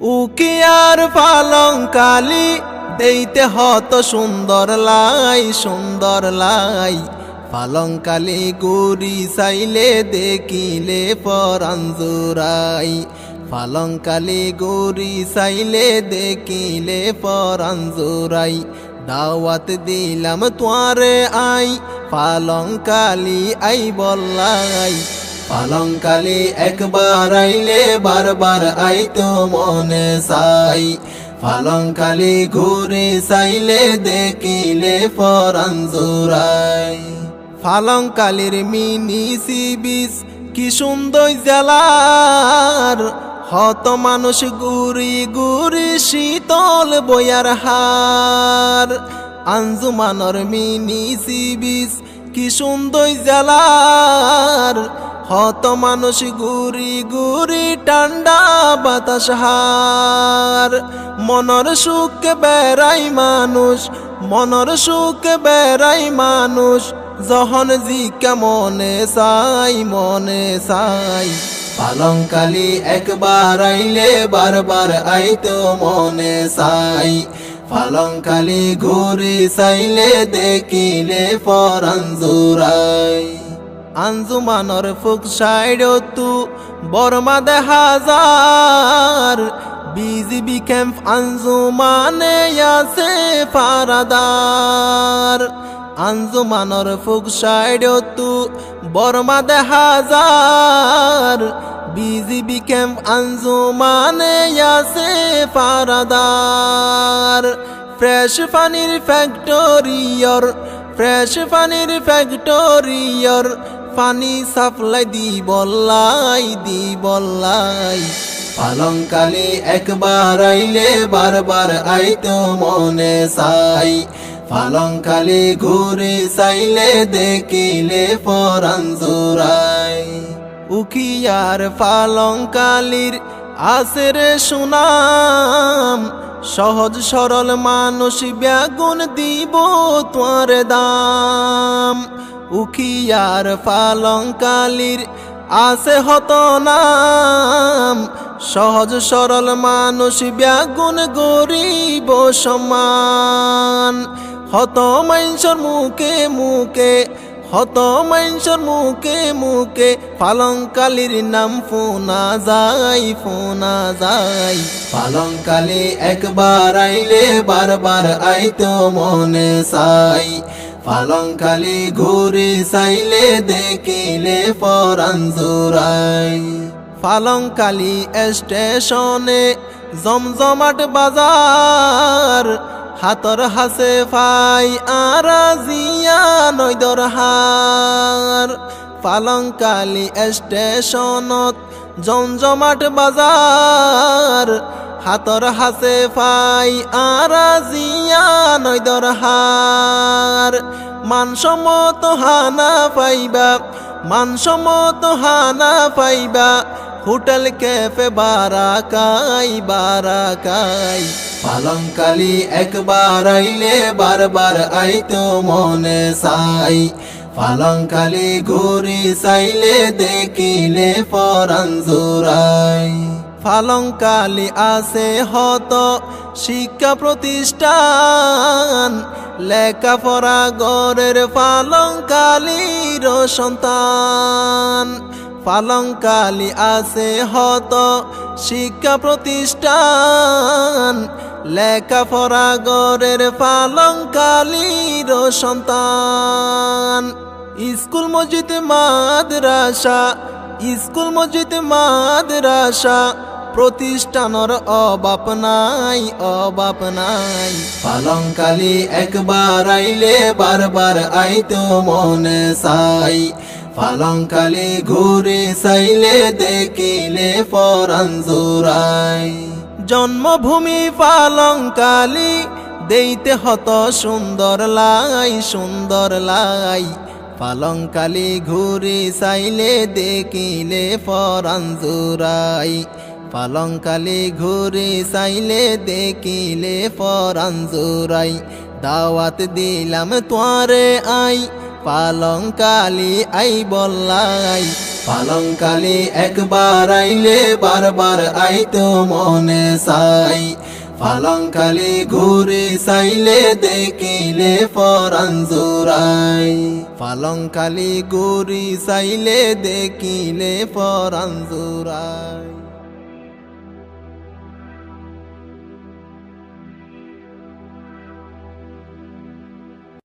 উকিয়ার পালং কালি দেইতে হত সুন্দর লাই সুন্দর লাই। পালং কালি গুরি চাইলে দেখিলে পরাঞ্জুরাই। পালং কালি গুরি চাইলে দেখিলে পরাঞ্জুরাই। দাওয়াত দিলাম তোয়ারে আই, পালং কালি আই বল্লাই। পালং কালি একবার আইলে বারবার আইতো মনে সাই পালং কালি ঘুরে চাইলে দেখিলে পালং কালির মিনি সি বিচ কি সুন্দর জেলার। হত মানুষ গুরি গুরি শীতল বয়ার হার। আঞ্জুমানর মিনি সি বিচ কি সুন্দর জেলার। হত মানুষ গুরি গুরি ঠান্ডা বাতাস হার। মনর সুখ বেড়াই মানুষ, মনর সুখ বেড়াই মানুষ। যখন জিকা মনে চাই মনে চাই। পালং কালি একবার আইলে বারবার আইতো মনে চাই। পালং কালি ঘুরে চাইলে দেখিলে পরাঞ্জুরাই আঞ্জুমানর ফুক সাইড তু, বর্মা দেখা যার। বিজিবি ক্যাম্প আঞ্জুমানে আছে ফারাদার। আঞ্জুমানর ফুক সাইড তু, বর্মা দেখা যার। বিজিবি ক্যাম্প আঞ্জুমানে আছে ফারাদার। ফ্রেশ পানির ফ্যাক্টরিয়র, ফ্রেশ পানির ফ্যাক্টরিয়র পানি সাপ্লাই দি বল্লাই দি বল্লাই। পালং কালি একবার আইলে বারবার আইতো মনে চাই। পালং কালি ঘুরে চাইলে দেখিলে পরাঞ্জুরাই উকিয়ার পালং কালির আসের সুনাম। সহজ সরল মানুষ ব্যাগুন দিব তোর দাম। উখিয়ার পালং কালির আছে হত নাম। সহজ সরল মানুষ ব্যাগুন গরিব সমান। হত মাইনসর মুখে মুখে, হত মাইনসর মুখে মুখে পালং কালির নাম ফোনা যাই ফোনা যাই পালং কালি একবার আইলে বারবার আইতো মনে চাই। পালং কালি ঘুরে চাইলে দেখিলে পরাঞ্জুরাই পালং কালি স্টেশনে জমজমাট বাজার হাতর হাসে ফাই আরা জিয়া নৈদর হার পালং কালি স্টেশনত জমজমাট বাজার হাতর হাসে ফাই আরা জিয়া নৈদর হার মানসম্মত হানা পাইবা মানসম্মত হানা পাইবা, হোটেল, ক্যাফে, বারাকাই পালং কালি একবার আইলে বারবার আইতো মনে চাই। পালং কালি ঘুরি চাইলে দেখিলে পরাঞ্জুরাই পালং কালি আছে হত শিক্ষা প্রতিষ্ঠান, লেখাপড়া গড়ের পালং কালির সন্তান। পালং কালি আছে হত শিক্ষা প্রতিষ্ঠান, লেখাপড়া গড়ের পালং কালির সন্তান। স্কুল মসজিদ, মাদ্রাসা, স্কুল মসজিদ, মাদ্রাসা প্রতিষ্ঠানর অবাপ নাই অবাপ নাই। পালং কালি একবার আইলে বারবার আইতো মনে চাই। পালং কালি ঘুরে চাইলে দেখিলে পরাঞ্জুরাই জন্মভূমি পালং কালি দেইতে হত সুন্দর লাই সুন্দর লাই। পালং কালি ঘুরে চাইলে দেখিলে পরাঞ্জুরাই পালং কালি ঘুরে চাইলে দেখিলে পরাঞ্জুরাই দাওয়াত দিলাম তোয়ারে আই পালং কালি আই বল্লাই। পালংকালি একবার আইলে বারবার আইতো মনে সাই পালংকালি ঘুরে সাইলে দেখিলে ফরান জোরাই পালংকালি ঘুরি সাইলে দেখিলে জোরাই